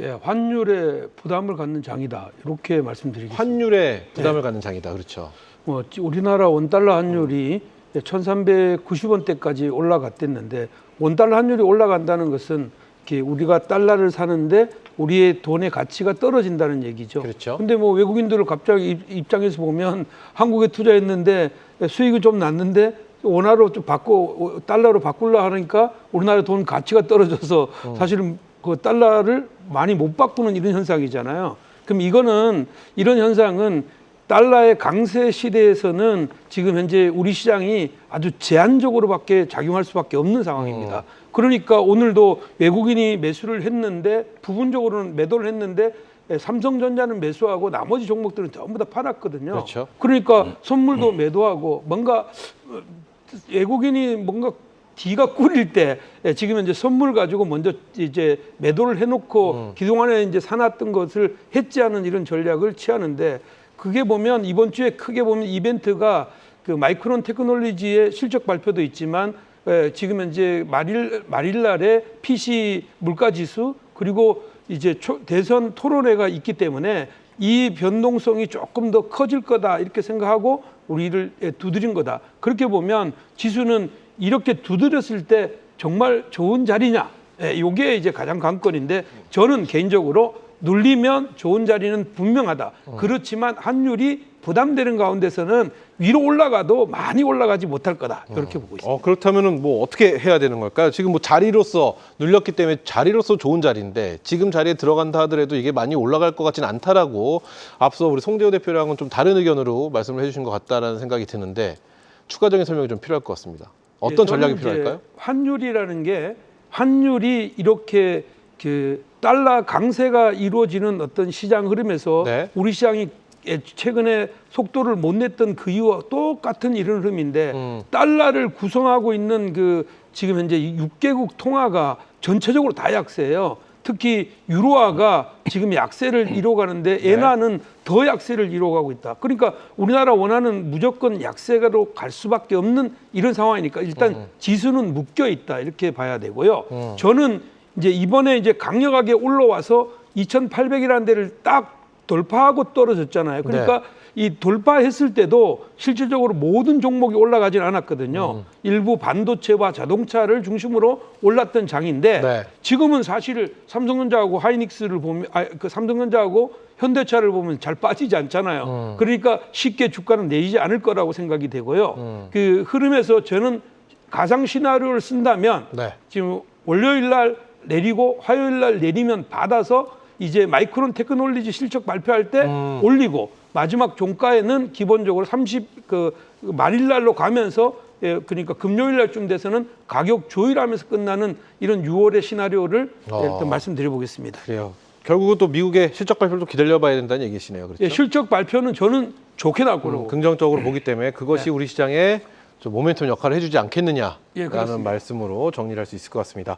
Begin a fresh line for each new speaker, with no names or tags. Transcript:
예, 환율에 부담을 갖는 장이다. 이렇게 말씀드리겠습니다.
환율에
네.
부담을 갖는 장이다. 그렇죠.
뭐 지- 우리나라 원달러 환율이 1,390원대까지 올라갔댔는데 원달러 환율이 올라간다는 것은 이렇게 우리가 달러를 사는데 우리의 돈의 가치가 떨어진다는 얘기죠.
그렇죠.
근데 뭐 외국인들을 갑자기 입- 입장에서 보면 한국에 투자했는데 수익이 좀 났는데 원화로 좀 바꿔 달러로 바꾸려 하니까 우리나라 돈 가치가 떨어져서 사실은 그 달러를 많이 못 바꾸는 이런 현상이잖아요. 그럼 이거는 이런 현상은 달러의 강세 시대에서는 지금 현재 우리 시장이 아주 제한적으로밖에 작용할 수밖에 없는 상황입니다. 그러니까 오늘도 외국인이 매수를 했는데 부분적으로는 매도를 했는데 예, 삼성전자는 매수하고 나머지 종목들은 전부 다 팔았거든요.
그렇죠.
그러니까 선물도 매도하고 뭔가 어, 외국인이 뭔가 뒤가 꿀일 때 예, 지금 이제 선물 가지고 먼저 이제 매도를 해놓고 그동안에 이제 사놨던 것을 해지하는 이런 전략을 취하는데 그게 보면 이번 주에 크게 보면 이벤트가 그 마이크론 테크놀로지의 실적 발표도 있지만 예, 지금 현재 말일 말일 날에 PC 물가 지수 그리고 이제 초, 대선 토론회가 있기 때문에 이 변동성이 조금 더 커질 거다 이렇게 생각하고 우리를 예, 두드린 거다. 그렇게 보면 지수는 이렇게 두드렸을 때 정말 좋은 자리냐? 예, 이게 이제 가장 관건인데 저는 개인적으로 눌리면 좋은 자리는 분명하다. 그렇지만 환율이 부담되는 가운데서는 위로 올라가도 많이 올라가지 못할 거다. 이렇게 보고 있습니다.
어, 그렇다면은 뭐 어떻게 해야 되는 걸까요? 지금 뭐 자리로서 눌렸기 때문에 자리로서 좋은 자리인데 지금 자리에 들어간다 하더라도 이게 많이 올라갈 것 같지는 않다라고 앞서 우리 송대호 대표랑은 좀 다른 의견으로 말씀을 해주신 것 같다라는 생각이 드는데 추가적인 설명이 좀 필요할 것 같습니다. 어떤
예,
전략이 필요할까요?
환율이라는 게 환율이 이렇게 그 달러 강세가 이루어지는 어떤 시장 흐름에서
네.
우리 시장이 예, 최근에 속도를 못 냈던 그 이유와 똑같은 이런 흐름인데
음.
달러를 구성하고 있는 그 지금 현재 6개국 통화가 전체적으로 다 약세예요. 특히 유로화가 지금 약세를 이뤄가는데
네.
엔화는 더 약세를 이뤄가고 있다. 그러니까 우리나라 원화는 무조건 약세가로 갈 수밖에 없는 이런 상황이니까 일단 지수는 묶여 있다 이렇게 봐야 되고요.
음.
저는 이제 이번에 이제 강력하게 올라와서 2,800이라는 데를 딱 돌파하고 떨어졌잖아요. 그러니까 이 돌파했을 때도 실질적으로 모든 종목이 올라가진 않았거든요. 일부 반도체와 자동차를 중심으로 올랐던 장인데
네.
지금은 사실 삼성전자하고 하이닉스를 보면 아, 그 삼성전자하고 현대차를 보면 잘 빠지지 않잖아요. 그러니까 쉽게 주가는 내리지 않을 거라고 생각이 되고요. 그 흐름에서 저는 가상 시나리오를 쓴다면
네.
지금 월요일 날 내리고 화요일 날 내리면 받아서 이제 마이크론 테크놀로지 실적 발표할 때
음.
올리고 마지막 종가에는 기본적으로 30그 말일 날로 가면서 예, 그러니까 금요일 날쯤 돼서는 가격 조율하면서 끝나는 이런 6월의 시나리오를
어.
예, 일단 말씀드려 보겠습니다.
그래요. 결국은 또 미국의 실적 발표를 또 기다려봐야 된다는 얘기시네요. 그렇죠?
예, 실적 발표는 저는 좋게 나올 거라고
음, 긍정적으로 보기 때문에 그것이 우리 시장에 좀 모멘텀 역할을 해주지 않겠느냐라는
예.
말씀으로 정리할 수 있을 것 같습니다.